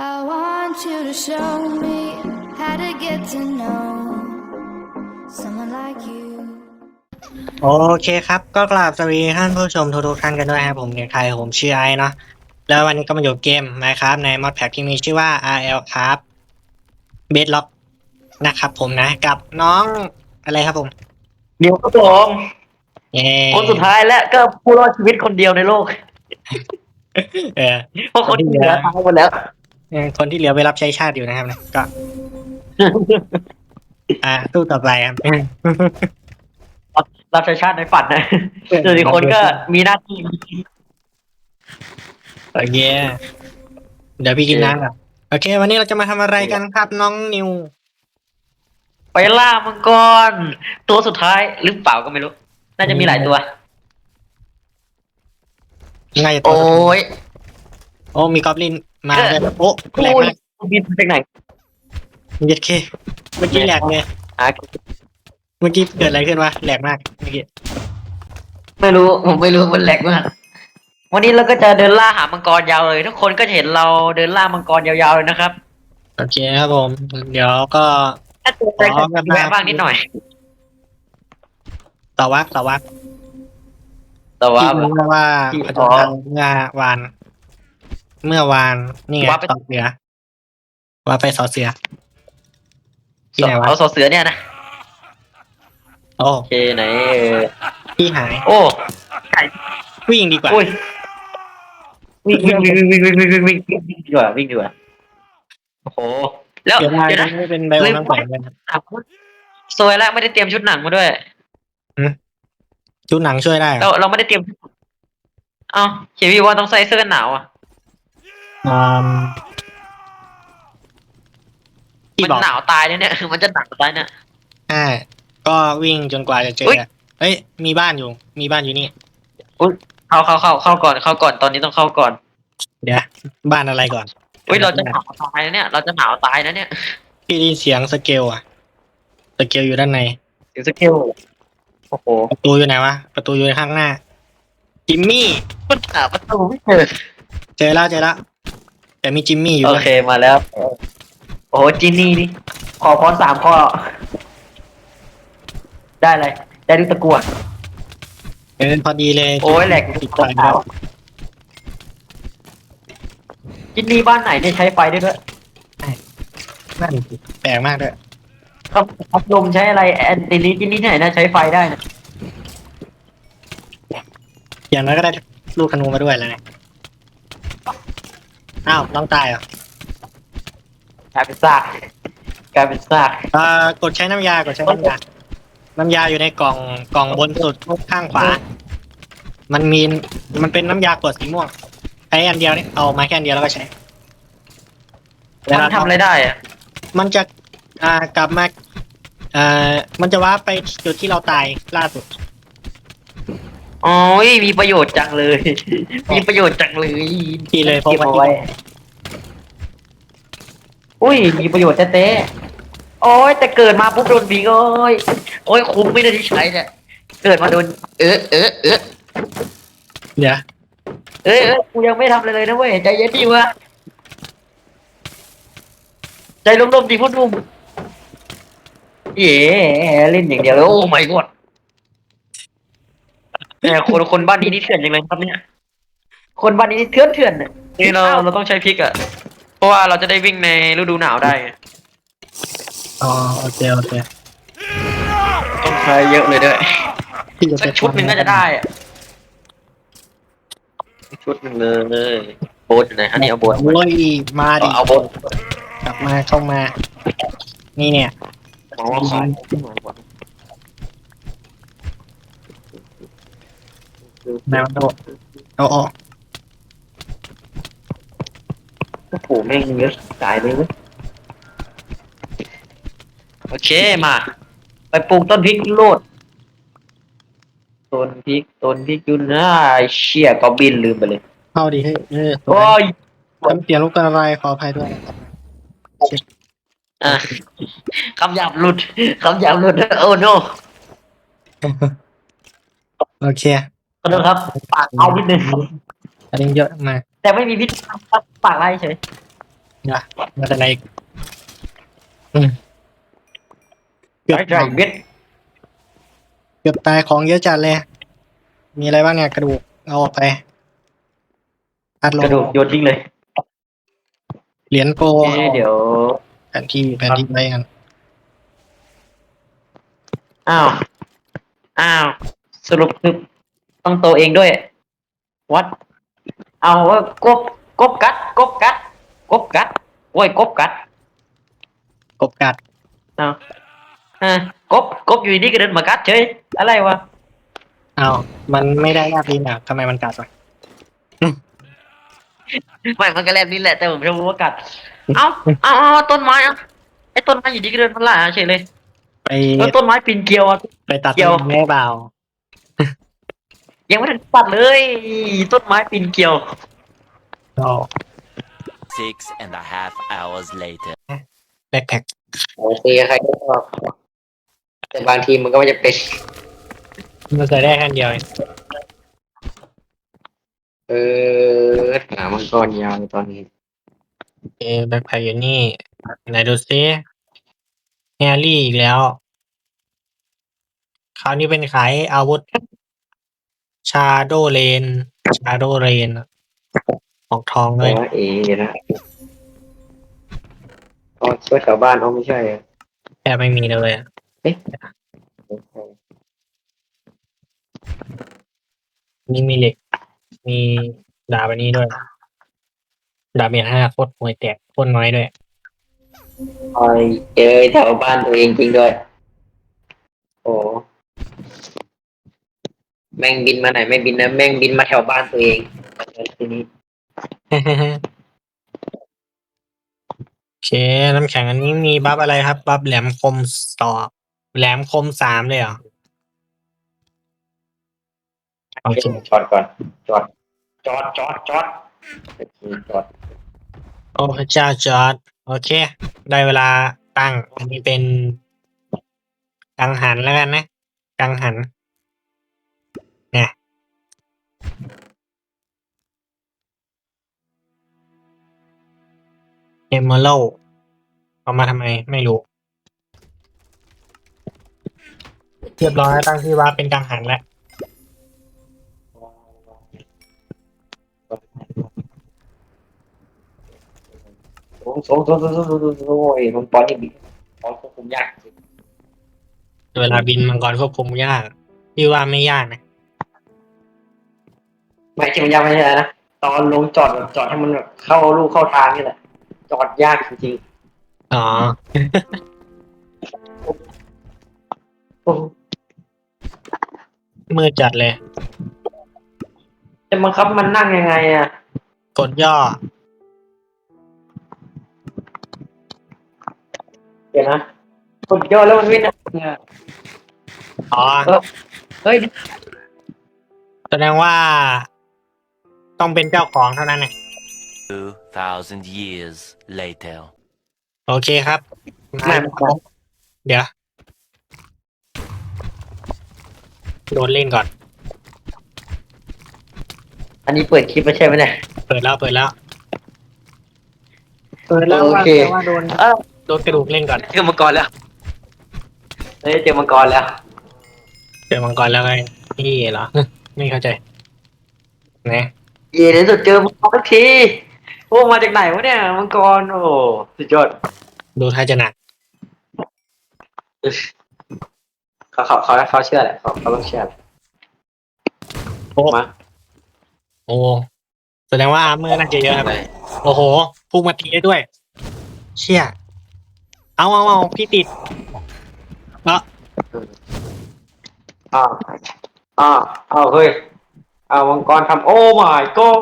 I want you to show me how to get to know someone like you. โอเคครับก็กราบสวัสดีท่านผู้ชมทุกๆท่านกันด้วยครับผมเกมไทยผมชื่อไอเนาะแล้ววันนี้ก็มาอยู่เกมนะครับในมอดแพ็กที่มีชื่อว่า RL ครับ Bedlock นะครับผมนะกับน้องอะไรครับผมเดี๋ยวครับผมเย้คนสุดท้ายและก็ผู้รอดชีวิตคนเดียวในโลก เออเพราะคนที่เหลือตายหมดแล้วเออคนที่เหลือไปรับใช้ชาติอยู่นะครับนะก็ อ่าตู้ต่อไปครับ รับใช้ชาติในฝันนะส่วนอีกคนก็มีหน้าที่ โอเคเดี๋ยวพี่กินน้ำก่อนโอเค วันนี้เราจะมาทำอะไรกันครับน้องนิว ไปล่ามังกร ตัวสุดท้ายหรือเปล่าก็ไม่รู้ น่าจะมีหลายตัวง่ายจะตัวโอ้ย โอ้มีกอบลิน มาด้วยโอ้แหลกโอ้ยมากบินไปไหนเย็ดเคเมื่อกี้แหลกเลยอะเมื่อกี้เกิดอะไรขึ้นวะแหลกมากเมื่อกี้ไม่รู้ผมไม่รู้มันแหลกมากวันนี้เราก็จะเดินล่าหามังกรยาวเลย ทุกคนก็จะเห็นเราเดินล่ามังกรยาวๆเลยนะครับโอเคครับผมเดี๋ยวก็ ถ้าเจออะไรก็แวะบ้างนิดหน่อยต่อวักต่อวักแต่ว่าที่รู้มาว่าที่ปัจจุบันเมื่อวาน เมื่อวาน นี่ไงว่าไป สอเสือว่าไปสอเสือ ที่ไหนวะ เอาสอเสือเนี่ยนะ โอ้โอเคไหนเออที่หายโอ้วิ่งดีกว่าอุ้ยวิ่งวิ่งวิ่งวิ่งวิ่งวิ่งวิ่งวิ่งวิ่งวิ่งดีกว่าวิ่งดีกว่าโอ้โหแล้วเดี๋ยวได้เดี๋ยวนะ ไม่เป็นไบโอน้ำแข็งเลยนะสวยแล้วไม่ได้เตรียมชุดหนังมาด้วย ชุดหนังช่วยได้เหรเราอเราไม่ได้เตรียม เอ้าเขียนพี่ว่าต้องใส่เสื้อกันหนาวอะ อืมที่มันบอกหนาวตายเนี่ยเนี่ย มันจะหนาวตายเนี่ย อ่าก็วิ่งจนกว่าจะเจออุ๊ยอะเอ้ย มีบ้านอยู่ มีบ้านอยู่นี่ เข้าเข้าเข้าเข้าก่อนเข้าก่อนตอนนี้ต้องเข้าก่อนเดี๋ยว บ้านอะไรก่อนอุ้ยเราจะหนาวตายนะเนี่ย เราจะหนาวตายนะเนี่ยพี่ได้ยินเสียงสเกลอะสเกลอยู่ด้านในถึงสเกลโอ้โหประตูอยู่ไหนวะ ประตูอยู่ข้างหน้าจิมมี่มันหาประตูไม่เจอเจอแล้วเจอแล้ว แต่มีจิมมี่อยู่โอด้วยเคมาแล้ว โอ้โหจินนี่นี่ขอพรสามข้อ ได้เลยได้ลูกตะกั่วเออพอดีเลยโอ้ยแหลกติดไฟแล้วจินนี่บ้านไหนเนี่ยใช้ไฟได้ด้วยนั่นสิแปลกมากด้วยครับพัดลมใช้อะไรแอนติลิจินนี่ที่ไหนนะใช้ไฟได้นะอย่างน้อยก็ได้ลูกธนูมาด้วยแล้วเนี่ย อ้าวน้องตายเหรอะกลายเป็นซากกลายเป็นซาก อ่ากดใช้น้ำยากดใช้น้ำยา น้ำยาอยู่ในกล่องกล่องบนสุดข้างขวา มันมีมันเป็นน้ำยากดสีม่วงใช้อันเดียวนี่เอามาแค่อันเดียวแล้วก็ใช้มันทำอะไรได้อะมันจะอ่ากลับมาอ่ามันจะว่าร์ปไปจุดที่เราตายล่าสุด โอ้ยมีประโยชน์จังเลย มีประโยชน์จังเลยที่เลยเพราะเก็บว่าเอาไว้อุ้ยมีประโยชน์แต้ๆโอ้ยแต่เกิดมาปุ๊บโดนบีโอ้ยโอ้ยคุ้มไม่ได้ที่ใช้เนี่ยเกิดมาโดน เออเออเออเดี๋ยวเออเออกูยังไม่ทำอะไรเลยนะเว้ยใจเย็นดิวะใจร่มๆดีพ่อหนุ่มเย่เล่นอย่างเดียวเลยโอ้ไม่กด เนี่ยคนคนบ้านนี้นี่เถื่อนจังเลยครับเนี่ย คนบ้านนี้นี่เถื่อนเถื่อนเนี่ยนี่เราเราต้องใช้พริกอะ เพราะว่าเราจะได้วิ่งในฤดูหนาวได้ไงอ๋อโอเคโอเคต้องใช้เยอะเลยด้วยพี่จะสักชุดหนึ่งน่าจะได้อะชุดหนึ่งเลยโบสอยู่ไหนอันนี้เอาโบสโอ้ยมาดิเอาโบสกลับมาเข้ามา นี่เนี่ย อ๋อของแมวโตเอาออกโอ้โหแม่งเยอะตายเลยเว้ยโอเคมา ไปปลูกต้นพริกโลด ต้นพริกต้นพริกอยู่นะไอ้เชี่ยก็บินลืมไปเลยเข้าดิเฮ้ยเออโอ้ยทำเสียงลูกกระไรขออภัยด้วยนะครับอะคำหยาบหลุดคำหยาบหลุดโอ้โน โอเคขอ โทษครับ ปากเอานิดนึงอันนี้เยอะมาแต่ไม่มีพิษครับปากไล่เฉยนะมาแต่ไหนอีกอืมเกือบใช่ใช่เบ็ดเกือบตายของเยอะจัดเลย มีอะไรบ้างเนี่ยกระดูกเอาออกไปอัดลงกระดูกโยนทิ้งเลยเหรียญโปรเอ๊ะเดี๋ยว แผนที่แผนที่ไว้กันอ้าว อ้าว สรุปคือ ต้องโตเองด้วย วัด เอาว่ากบกบกัด กบกัด กบกัดโอ้ยกบกัดกบกัดเอาอ่ากบกบอยู่ดีๆก็เดินมากัดเฉยอะไรวะเอามันไม่ได้ยากดีนะทำไมมันกัดวะไม่มันก็แลบนี่แหละแต่ผมจะรู้ว่ากัด เอาเอาเอาต้นไม้อะไอ้ต้นไม้อยู่ดีก็เดินมาล่าเฉยเลยไป แล้วต้นไม้ปีนเกลียวอะ ไปตัดเกี่ยว ต้นไม้เปล่า ยังไม่ทันตัดเลย ต้นไม้ปีนเกลียวเอา Six and a half hours later. แบ็คแพ็คโอเคใครก็ชอบแต่บางทีมันก็ไม่จะเป็น มันใส่ได้แค่เดียวเองเออหนามันกรยาวตอนนี้ โอเคแบ็คแพ็คอยู่นี่ไหนดูซิแฮร์รี่อีกแล้ว คราวนี้เป็นขายอาวุธ ชาโดเลน ชาโดเรนออกทองแต่ด้วยว่าเอเดี๋ยวนะอ๋อช่วยชาวบ้านเขาไม่ใช่เหรอแค่ไม่มีเลยอะนี่มีเหล็ก มีดาบอันนี้ด้วย ดาบเมียห้าโคตรห่วยแตกโคตรน้อยด้วยคอยเจอแถวบ้านตัวเองจริงด้วย โอ้ แม่งบินมาไหนไม่บินนะแม่งบินมาแถวบ้านตัวเองทีนี้ โอเค น้ำแข็งอันนี้มีบัฟอะไรครับ บัฟแหลมคมสอบ แหลมคมสามเลยเหรอโอเคจอดก่อนจอดจอดจอดจอดโอเคจอดโอ้พระเจ้าจอร์ดโอเค ได้เวลาตั้งอันนี้เป็นกังหันแล้วกันนะกังหันเนี่ยเอมเมอรัลเอามาทำไมไม่รู้ เรียบร้อยตั้งที่ว่าเป็นกังหันแล้วโอ้โหโอ้โหโอ้โหโอ้โหโอ้ยมันปอนนี่บินปอนควบคุมยากจริงเวลาบินมังกรควบคุมยาก พี่ว่าไม่ยากนะ ไม่ใช่มันยากไม่ใช่นะ ตอนลงจอดแบบจอดให้มันแบบเข้าลูกเข้าทางนี่แหละ จอดยากจริงอ๋อๆโอ้โหมืดจัดเลย จะบังคับมันนั่งยังไงอะ กดย่อ เดี๋ยวนะกดย่อแล้วมันไม่นั่งเนี่ยอ๋อ เฮ้ยแสดงว่า ต้องเป็นเจ้าของเท่านั้นนะ Two thousand years later. โอเคครับไม่มาเดี๋ยว โดนเล่นก่อน อันนี้เปิดคลิปไม่ใช่ไหมเนี่ย เปิดแล้วเปิดแล้ว เปิดแล้วโอว่าเค แต่ว่าโดนเออโดนกระดูกเล่นก่อน เจอมังกรแล้วเฮ้ยเจอมังกรแล้ว เจอมังกรแล้วไงนี่เหรอ ไม่เข้าใจ นะ เย่ในสุดเจอมังกรสักทีโอ้มาจากไหนวะเนี่ยมังกรโอ้สุดยอดดูท่าจะหนักเขาเขาเขาเขาเชื่อแหละเขาเขาต้องเชื่อแหละโอ้มาโอ้แสดงว่าอาร์เมอร์น่าจะเยอะครับ โอ้โหพุ่งมาตีได้ด้วย เชี่ยเอาเอาเอาพี่ติดเนาะอ่าอ่าเอาเฮ้ยเอามังกรทำโอ้ my god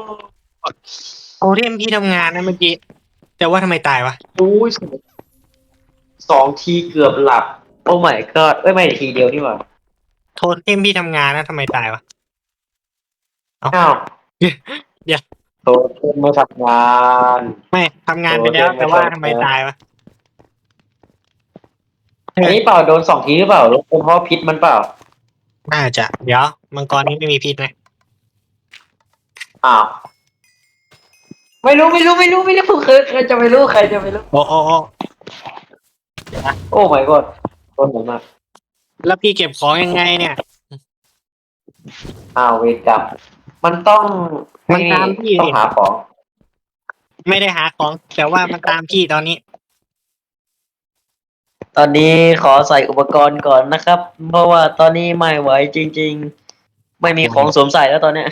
โอเทมพี่ทำงานนะเมื่อกี้ แต่ว่าทำไมตายวะ อุ้ยสองทีเกือบหลับ โอ้ my god เอ้ยไม่ทีเดียวนี่หว่าโทเทมพี่ทำงานนะทำไมตายวะ อ้าวเดี๋ยวโตเพิ่มไม่ทำงาน ไม่ทำงานไปแล้วโอเคแต่ว่าไม่ทำชอบไมตายวะ อันนี้เปล่าโดนสองทีหรือเปล่าแล้วเป็นเพราะพิษมันเปล่า น่าจะ เดี๋ยว มังกรนี้ไม่มีพิษไหม อ้าว ไม่รู้ไม่รู้ไม่รู้ไม่รู้ใครใครจะไม่รู้ใครจะไม่รู้ โอ้โอ้โอ้โอ้ my god โดนผมมากแล้วพี่เก็บของยังไงเนี่ย อ้าวเวรกรรมมันต้องมันตามพี่ต้องหาของ ไม่ได้หาของ แต่ว่ามันตามพี่ตอนนี้ ตอนนี้ขอใส่อุปกรณ์ก่อนนะครับ เพราะว่าตอนนี้ไม่ไหวจริง ๆ ไม่มีของสวมใส่แล้วตอนเนี้ย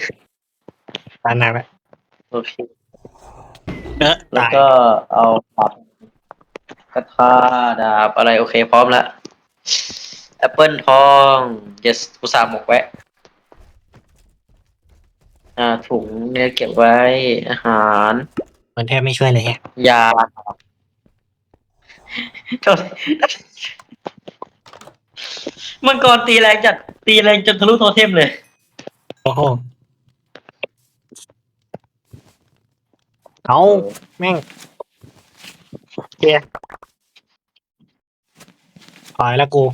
ตานไหนไปโอเค เออแล้วตายก็เอาดาบกระทาดาบอะไรโอเคพร้อมแล้วแอปเปิลทอง yes อุตส่าห์หมกไว้อ่าถุงเนี่ยเก็บไว้อาหาร มันแทบไม่ช่วยเลยแฮะยาโทษมังกรตีแรงจัดตีแรงจนทะลุโทเทมเลย โอ้โห เอาแม่งเกียปล่อยแล้วกู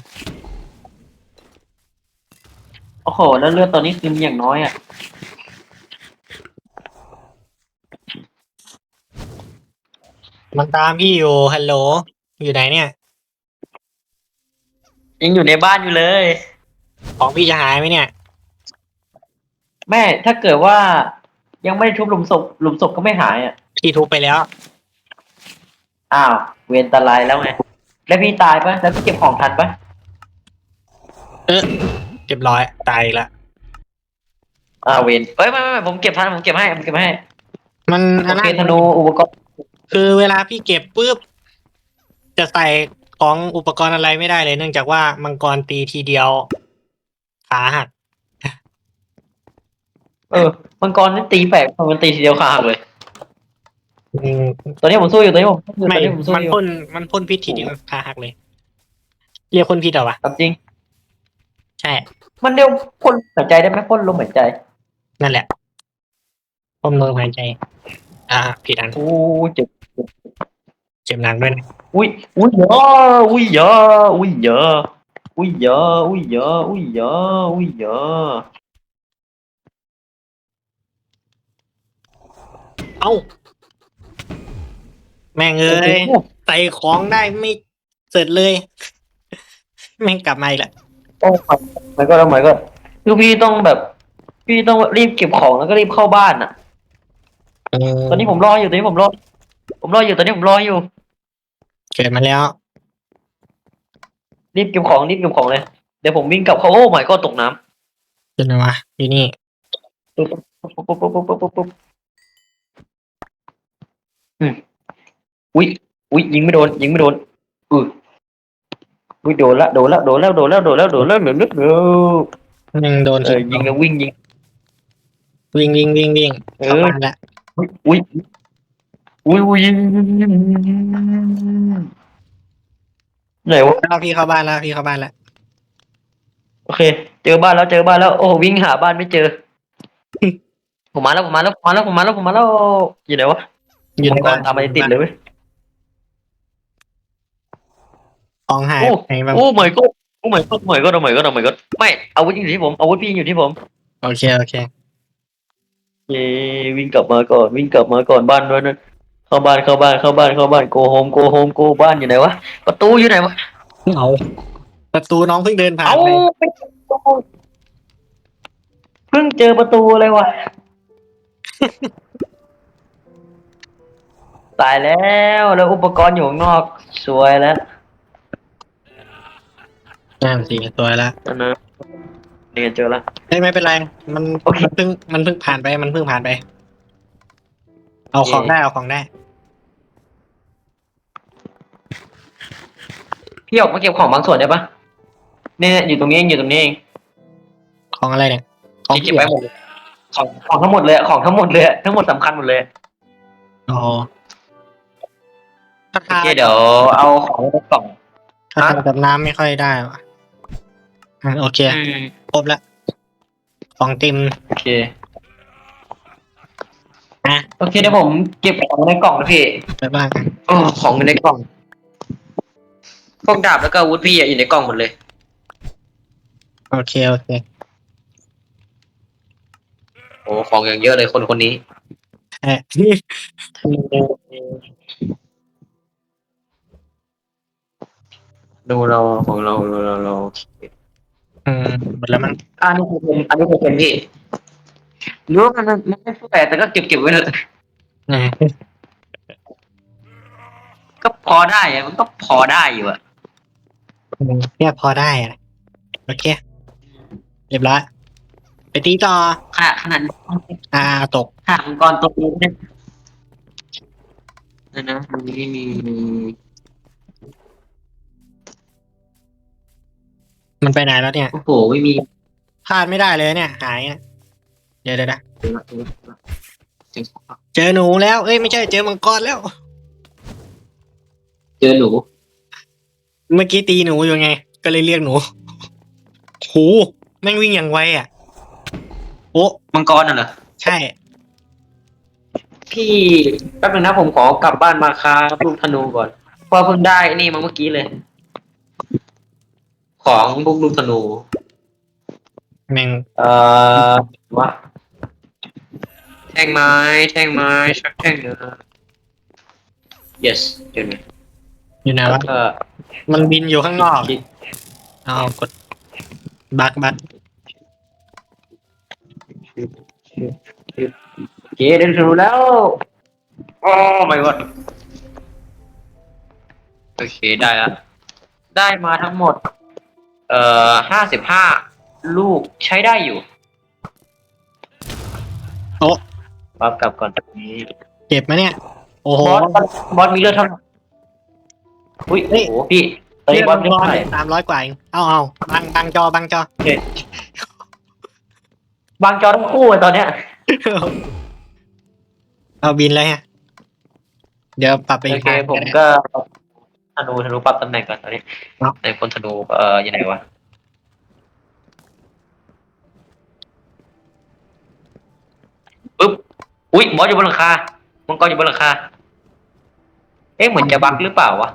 โอ้โห แล้วเลือดตอนนี้คือมีอย่างน้อยอะ มันตามพี่อยู่ฮัลโหล อยู่ไหนเนี่ย ยังอยู่ในบ้านอยู่เลย ของพี่จะหายไหมเนี่ย แม่ถ้าเกิดว่า ยังไม่ได้ทุบหลุมศพหลุมศพก็ไม่หายอะ พี่ทุบไปแล้ว อ้าว เวรตรายแล้วไง แล้วพี่ตายปะแล้วพี่เก็บของทันปะเออเรียบร้อยตายอีกแล้วอ้าวเวรเอ้ยไม่ไม่ไม่ผมเก็บทันผมเก็บให้ผมเก็บให้มันโออันเคนั้นธนูอุปกรณ์คือเวลาพี่เก็บปุ๊บจะใส่ของอุปกรณ์อะไรไม่ได้เลย เนื่องจากว่ามังกรตีทีเดียวขาหัก เออมังกรนี่ตีแปลกมันตีทีเดียวขาหักเลย อืมตอนนี้ผมสู้อยู่ตอนนี้ผมสู้อยู่ตไม่อนนี้ผมสู้มันอยู่พ่นมันพ่นพิษทีเดียวขาหักเลย เรียกพ่นพิษเหรอวะตามจริง ใช่ มันเดียวพ่นหายใจได้ไหมพ่นลมหายใจนั่นแหละพ่นลมหายใจ อ่า ผิดอันโอ้เจ็บเจ็บหนักด้วยนะอุ้ยอุ้ยเยอะอุ้ยเยอะอุ้ยเยอะอุ้ยเยอะอุ้ยเยอะอุ้ยเยอะอุ้ยเยอะ เอ้า แม่งเอ้ยใส่ของได้ไม่เสร็จเลย แม่งกลับมาอีกแล้วโอ้ไม่ก็แล้วไม่ก็คือพี่ต้องแบบ พี่ต้องรีบเก็บของแล้วก็รีบเข้าบ้านอะ ตอนนี้ผมรออยู่ตอนนี้ผมรอ ผมรออยู่ตอนนี้ผมรออยู่ เกิดมาแล้ว รีบเก็บของรีบเก็บของเลย เดี๋ยวผมวิ่งกลับเข้าโอ้ไม่ก็ตกน้จนวะอยู่นี่ำปุ๊บปุ๊บปุ๊บปุ๊บปุ๊บปุ๊บปุ๊บ อืมอุ้ยอุ้ยยิงไม่โดน ยิงไม่โดนอืออุ้ยโดนละโดนละโดนแล้วโดนแล้วโดนแล้วโดนแล้วเดี๋ยวนึกเดี๋ยวยังโดนเออยิงแล้ววิ่งยิง วิ่งวิ่งวิ่งวิ่งเออ เข้าบ้านแล้วอุ้ยอุ้ยอุ้ยอุ้ยไหนวะแล้วพี่เข้าบ้านแล้วพี่เข้าบ้านแล้วโอเค เจอบ้านแล้วเจอบ้านแล้วโอ้วิ่งหาบ้านไม่เจอ ผมมาแล้วผมมาแล้วผมมาแล้วผมมาแล้วผมมาแล้วอยู่ไหนวะอ ยู่ในก่อบ้านนตามไปติดเลยเว้ยของหายโอ้ไหนบ้างโอ้เหมยก็โอ้เหมยก็เหมยก็เหมยก็เหมยก็ไม่อาวุธอยู่ที่ผมอาวุธพี่อยู่ที่ผมโอเคโอเคเย้วิ่งกลับมาก่อนวิ่งกลับมาก่อนบ้านด้วยนะเข้าบ้านเข้าบ้านเข้าบ้านเข้าบ้านโกโฮมโกโฮมโกบ้านอยู่ไหนวะประตูอยู่ไหนวะเอาประตูน้องเพิ่งเดินผ่านเอาไปไปเพิ่งเจอประตูเลยวะ ตายแล้วแล้วอุปกรณ์อยู่ข้างนอกสวยแล้วนั่นสี่ตัวแล้วอันนะนี่เจอแล้วเฮ้ยไม่เป็นไร มันโอเค มันเพิ่งมันเพิ่งผ่านไป มันเพิ่งผ่านไป เอาของโอเคได้เอาของได้ พี่ออกมาเก็บของบางส่วนได้ปะเนี่ยอยู่ตรงนี้เองอยู่ตรงนี้เองของอะไรเนี่ย ของที่เก็บไว้หมดเลยของของทั้งหมดเลยอะของทั้งหมดเลยอะทั้งหมดสำคัญหมดเลย อ๋อถ้าโอทาเคเดี๋ยวเอาของในกล่องถ้าทากับน้ำไม่ค่อยได้ว่ะอะโอเคอืมครบแล้วของเต็ม โอเคอะ โอเคเดี๋ยวผมเก็บของในกล่องนะพี่ไปบ้านกันโอ้ของอยู่ในกล่อง พวกดาบแล้วก็อาวุธพี่อะอยู่ในกล่องหมดเลย โอเคโอเคโอ้ของอย่างเยอะเลยคนคนนี้เออ ดูเราของเราเราเราเราอืมหมดแล้วมั้งอันนี้คือเป็นอันนี้คือเป็นพี่รู้ว่ามันมันมันไม่แปลกแต่ก็เก็บเก็บไว้เลยเออก็พอได้อะมันก็พอได้อยู่อะเนี่ยพอได้อะโอเค เรียบร้อยไปตีต่อขนาดขนาดอ่าตกขนาดมังกรตัวนี้เนี่ยนะนะมันไม่มี มันไปไหนแล้วเนี่ย โอ้โหไม่มีพลาดไม่ได้เลยเนี่ย หายเนี่ยเดี๋ยวเดี๋ยวนะเจอหนูแล้ว เอ้ยไม่ใช่เจอมังกรแล้ว เจอหนูเมื่อกี้ตีหนูอยู่ไง ก็เลยเรียกหนูโหแม่งวิ่งอย่างไวอะโอ้มังกรน่ะเหรอใช่ พี่แป๊บนึงนะผมขอกลับบ้านมาคาลูกธนูก่อนเพราะเพิ่งได้นี่มาเมื่อกี้เลย ของพวกลูกธนู แม่งเอ่อว่าแท่งไม้ แท่งไม้ ชักแท่งเนื้อ yes เดี๋ยวนี้อยู่ไหนแล้ววะก็มันบินอยู่ข้างนอกคิดเอากดบักบักโอเคได้ธนูแล้วโอ้ my god โอเคได้แล้วได้มาทั้งหมด เอ่อห้าสิบห้าลูกใช้ได้อยู่โต๊ะปั๊บกลับก่อนตรงนี้เจ็บไหมเนี่ย โอ้โห บอสบอสมีเลือดเท่าไหร่อุ้ยเฮ้โอ้ยโหพี่ตอนนี้บอสเลือดเท่าไหร่สามร้อยกว่าเองเอาเอาบังบังจอบังจอ บางจอทั้งคู่อะตอนเนี้ย เอาบินเลยฮะ เดี๋ยวปรับไปโออีกเคทางผมก็ได้ก็ธ นูธนูปรับตำแหน่งก่อนตอนนี้ครับในคนธนูเอ่อยังไงวะปึ๊บอุ้ยบอสอยู่บนหลังคามังกรอยู่บนหลังคาเอ๊ะเหมือนจะบักหรือเปล่าวะ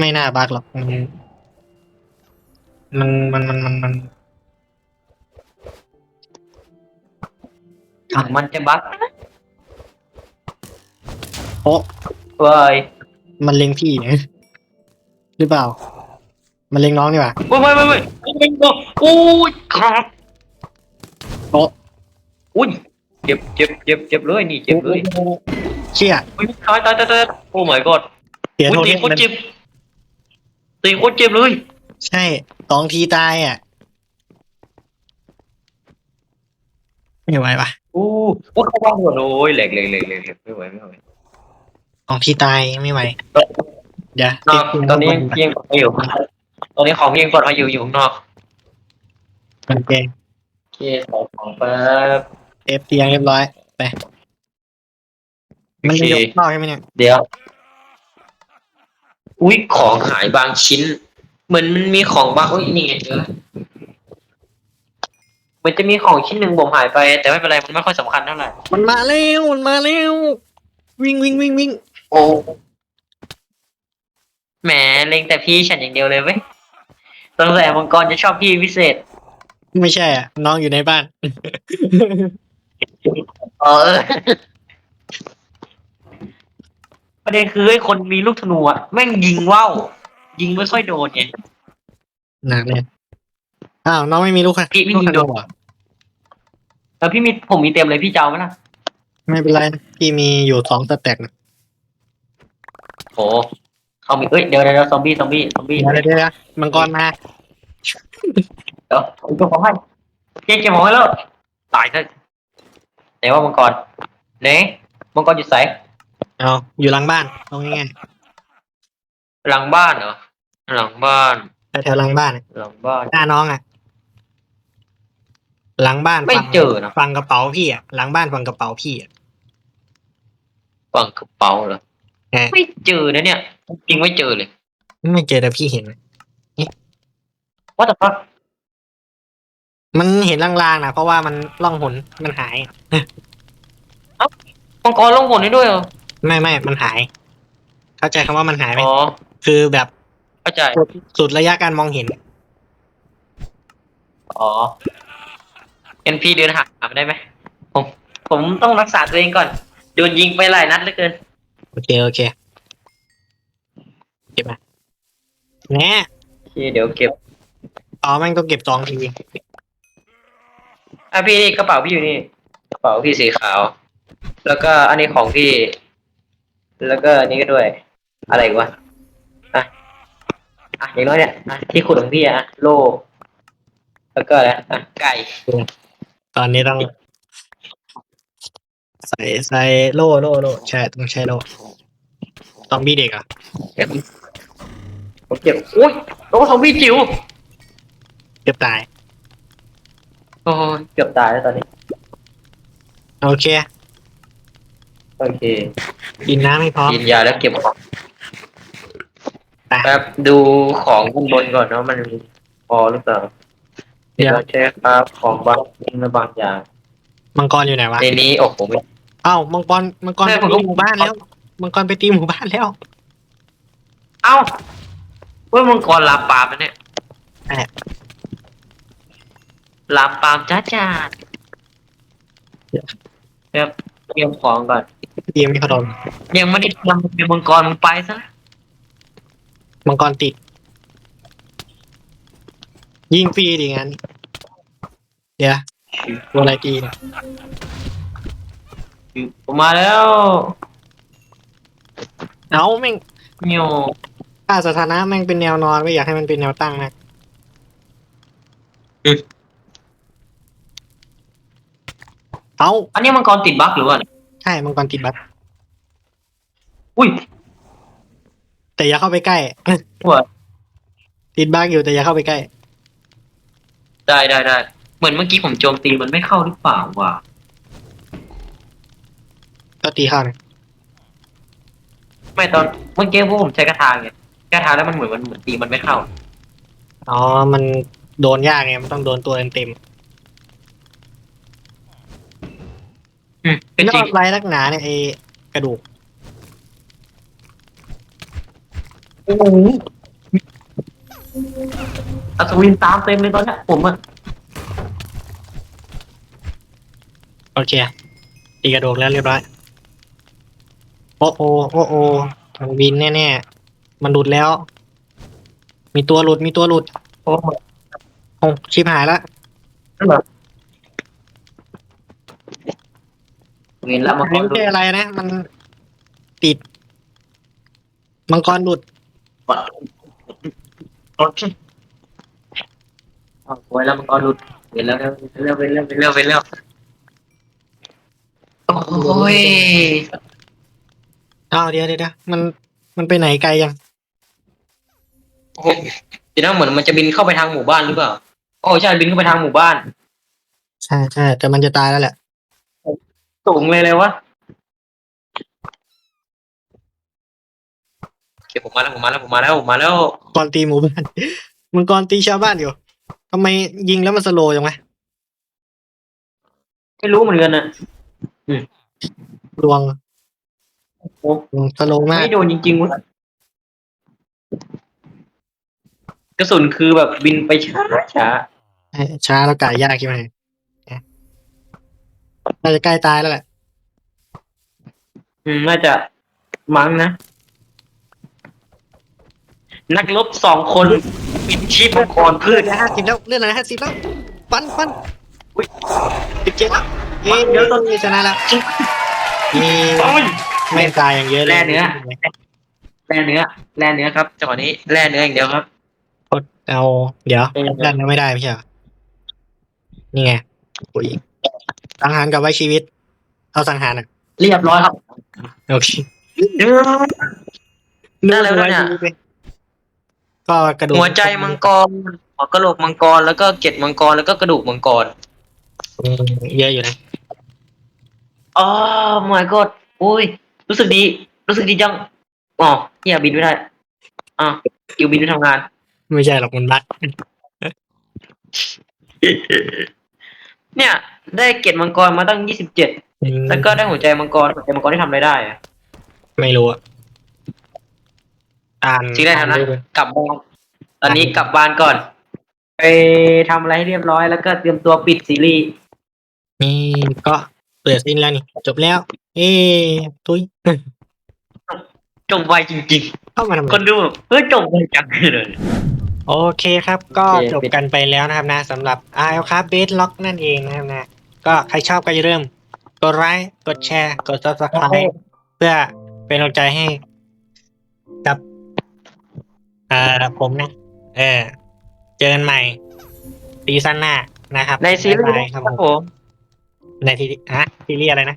ไม่น่าบักหรอกมันมันมันมันมันอะมันจะบักนะโอ้เว้ย มันเล็งพี่เนี่ยหรือเปล่า มันเล็งน้องนี่หว่าเว้ยเว้ยเว้ยเว้ยอุ้ยครับโต๊ะอุ้ยเจ็บเจ็บเจ็บเจ็บเลยนี่เจ็บเลยเชี่ยอุ้ยตายตายตายตายโอ้ my god เสียโทยตีเทมโคตรมันเจ็บตีโคตรเจ็บเลย ใช่สองทีตายอะไม่ไหวปะอู้อู้เขาบ้านหัวโอ้ยแหลกแหลกแหลกแหลกแหลกไม่ไหวไม่ไหว สองทีตายไม่ไหวเดี๋ยวนอกตอนนี้เพียงปลอดภัยอยู่ตอนนี้ของเพียงปลอดภัยอยู่อยู่ข้างนอกมันเกงโอเคใส่ของแป๊บเอฟเตียงเรียบร้อยไปมันจะอยู่ข้างนอกใช่ไหมเนี่ยเดี๋ยวอุ้ยของหายบางชิ้น เหมือนมันมีของบางอุ้ยนี่ไงเจอแล้วเหมือนจะมีของชิ้นหนึ่งผมหายไป แต่ไม่เป็นไรมันไม่ค่อยสำคัญเท่าไหร่มันมาเร็วมันมาเร็ววิ่งวิ่งวิ่งวิ่งโอ้แหมเล็งแต่พี่ฉันอย่างเดียวเลยเว้ยสงสัยมังกรจะชอบพี่พิเศษ ไม่ใช่อะ น้องอยู่ในบ้าน เออประเด็นคือไอ้คนมีลูกธนูอะแม่งยิงว่าวยิงไม่ค่อยโดนไง หนักเลยอ้าวน้องไม่มีลูกค่ะพี่พี่ลูกยิธงโดนูนเหรอแล้วพี่มีผมมีเต็มเลยพี่เจ้าไหมล่ะ ไม่เป็นไรนะพี่มีอยู่สองสแต็กนะ โหเขามีเอ้ยเดี๋ยวเดี๋ยวเดี๋ยวซอมบี้ซอมบี้ซอมบี้เดี๋ยวเดี๋ยวเดี๋ยวมังกรมาเดี๋ยวผมจะของให้เจ๊เก็บของให้แล้วตายเลยแต่ว่ามังกรเน่มังกรอยู่ใสเอาอยู่หลังบ้านเอาง่ายหลังบ้านเหรอหลังบ้านๆแถวๆหลังบ้านอะหลังบ้าน หน้าน้องอะ หลังบ้านไม่ฝั่งเจอนะฝั่งกระเป๋าพี่อะหลังบ้านฝั่งกระเป๋าพี่อะฝั่งกระเป๋าเหรอแหม ไม่เจอนะเนี่ยจริงไม่เจอเลย ไม่เจอแต่พี่เห็นว่าแต่พักมันเห็นลางๆนะเพราะว่ามันล่องหนมันหายมังกรลงหนได้ด้วยเหรอไม่ไม่มันหาย เข้าใจคำว่ามันหายไหมอ๋อคือแบบเข้าใจสุดสุดระยะการมองเห็น อ๋อเอ็นพีเดินหามันได้ไหมผม ผมต้องรักษาตัวเองก่อนโดนยิงไปหลายนัดเหลือเกิน โอเค โอเคเก็บมาแน่โอเคเดี๋ยวเก็บอ๋อแม่งต้องเก็บสองทีอะพี่นี่กระเป๋าพี่อยู่นี่ กระเป๋าพี่สีขาว แล้วก็อันนี้ของพี่ แล้วก็อันนี้ก็ด้วย อะไรอีกวะอะอะอย่างน้อยเนี่ยอะที่ขุดของพี่อะโล่แล้วก็อะไรอะไก่ตอนนี้ต้อง ใส่ใส่โล่โล่โล่ใช่ต้องใช้โล่ต้องมีเด็กเหรอะเก็บผมเก็บอุ้ยโอ้ทอมบี้จิ๋วเก็บตายโอ้ยเกือบตายแล้วตอนนี้ โอเค โอเค กินน้ำให้พร้อมกินยาแล้วเก็บของไปแป๊บดูของข้างบนก่อนเนาะมันมีพอหรือเปล่าเดี๋ยวเราใช้ครับของบางสิ่งและบางอย่างมังกรอยู่ไหนวะในนี้โอ้โหไม่เอ้ามังกรมังกรแม่ไปผมตีก็หมู่บ้านแล้วมังกรไปตีหมู่บ้านแล้วเอ้าเว้ยมังกรลามปามนะเนี่ยแอบลามปามจ้าจ้าครับเตรียมของก่อนตีไม่เขาโดนยังไม่ได้ทำเป็นมังกรมึงไปซะแล้วมังกรติด ยิงฟรีดิงั้นเดี๋ยวตัวอะไรตีเนี่ย ผมมาแล้วเอ้าแม่งโยค่าสถานะแม่งเป็นแนวนอนไม่อยากให้มันเป็นแนวตั้งนะเอ้าอันนี้มังกรติดบั๊กหรือว่าใช่มังกรติดบัตรอุ้ยแต่อย่าเข้าไปใกล้หัวติดบักอยู่แต่อย่าเข้าไปใกล้ ได้ได้ได้เหมือนเมื่อกี้ผมโจมตีมันไม่เข้าหรือเปล่าวะ ก็ตีเข้านะไม่ตอนเมื่อกี้พวกผมใช้กระทาไงกระทาแล้วมันเหมือนมันเหมือนตีมันไม่เข้า อ๋อ มันโดนยากไง มันต้องโดนตัวเต็มอืมๆเป็นนจริองกไรลักหนาเนี่ยไอ้กระดูก โอ้โหอัศวินตามเต็มเลยตอนเนี้ยผมอะโอเคตีกระดูกแล้วเรียบร้อยโอ้โอโอ้โอมันบินแน่ๆ มันหลุดแล้ว มีตัวหลุดมีตัวหลุด โอ้โหโอ้ชิบหายละนั่นเหรอเห็นแล้วมังกไม่รใช่อะไรนะ มันติด มังกรหลุดโอเคเอาไว้แล้วมังกรหลุดเห็นแล้วเร็วเร็วเร็วเร็วเร็วเร็วโอ้ย อ้าวเดี๋ยวเดี๋ยวเดี๋ยวมันมันไปไหนไกลยังโอ้โหเดี๋ยวนะเหมือนมันจะบินเข้าไปทางหมู่บ้านหรือเปล่าโอ้ใช่บินเข้าไปทางหมู่บ้าน ใช่ใช่แต่มันจะตายแล้วแหละสูงเลยเลยวะโอเคผมมาแล้วผมมาแล้วผมมาแล้วผมมาแล้วมังกรตีหมู่บ้านมังกรตีชาวบ้านอยู่ทำไมยิงแล้วมันสโลว์จังวะไม่รู้เหมือนกันนะดวงโอ้ดวง สโลว์มาก ไม่โดนจริงๆวะกระสุนคือแบบบินไปช้าช้าใช่ช้าแล้วกายยากใช่ไหมน่าจะใกล้ตายแล้วแหละ อืมน่าจะมั้งนะ นักรบสองคนปิดชีพมังกรพืเลื่อชนห้าสิบแล้วเลื่อนอะไรห้าสิบแล้วฟันฟันอุ๊ยสิบเจ็ดแล้วเย้เดี๋ยวต้นชนะแล้วเย้ โอ้ยไม่ตายอย่างเยอะเลยแร่เนื้อ แร่เนื้อ แร่เนื้อครับจังหวะนี้แร่เนื้ออย่างเดียวครับ กดเอา เดี๋ยวเออ ดันไม่ได้ไม่ใช่เหรอนี่ไงโอ้ยสังหารกับไว้ชีวิต เอาสังหารอะเรียบร้อยครับ โอเคเดี๋ยวได้แล้วไว้เนี่ย ชีวิตไปก็กระดูกหัวใจมังกรหัวกระโหลกมังกรแล้วก็เกล็ดมังกรแล้วก็กระดูกมังกรอืมเยอะอยู่นะอ๋อ my god อุ้ย รู้สึกดี รู้สึกดีจังอ๋อเฮียบินไม่ได้อะกิวบินไม่ทำงาน ไม่ใช่หรอกมันบั๊กเนี่ย ได้เกล็ดมังกรมาตั้งยี่สิบเจ็ดอืมแล้วก็ได้หัวใจมังกรหัวใจมังกรที่ทำอะไรได้อะไม่รู้อะอ่านชื่อได้แล้วนะอ่าดูเลยกลับบ้านตอนนี้กลับบ้านก่อน ไปทำอะไรให้เรียบร้อยแล้วก็เตรียมตัวปิดซีรีส์นี่ก็ เปิดซินแล้วนี่ จบแล้ว เอ้ทุยจบไวจริงเข้ามาทำไม ๆ คนดูเฮ้ยจบไวจังเลย โอเคครับ ก็โอเค จบกันไปแล้วนะครับนะสำหรับ i อ l ครับเบสล็อกนั่นเองนะครับนะ ก็ใครชอบก็อย่าลืมกดไลค์กดแชร์ กด subscribe เพื่อเป็นกำลังใจให้กับอ่าผมนะ เออ เจอกันใหม่ซีซั่นหน้านะครับในซีรีบ๊ายบายส์ครับครับผผมม ในซีรีส์ฮะซีรีส์อะไรนะ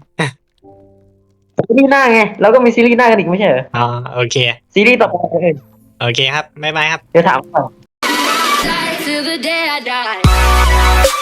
ซีรีส์หน้าไงเราก็มีซีรีส์หน้ากันอีกไม่ใช่เหรออ๋อโอเค ซีรีส์ต่อไปเออโอเคครับบ๊ายบายครับ เดี๋ยวถามก่อน Till the day I die.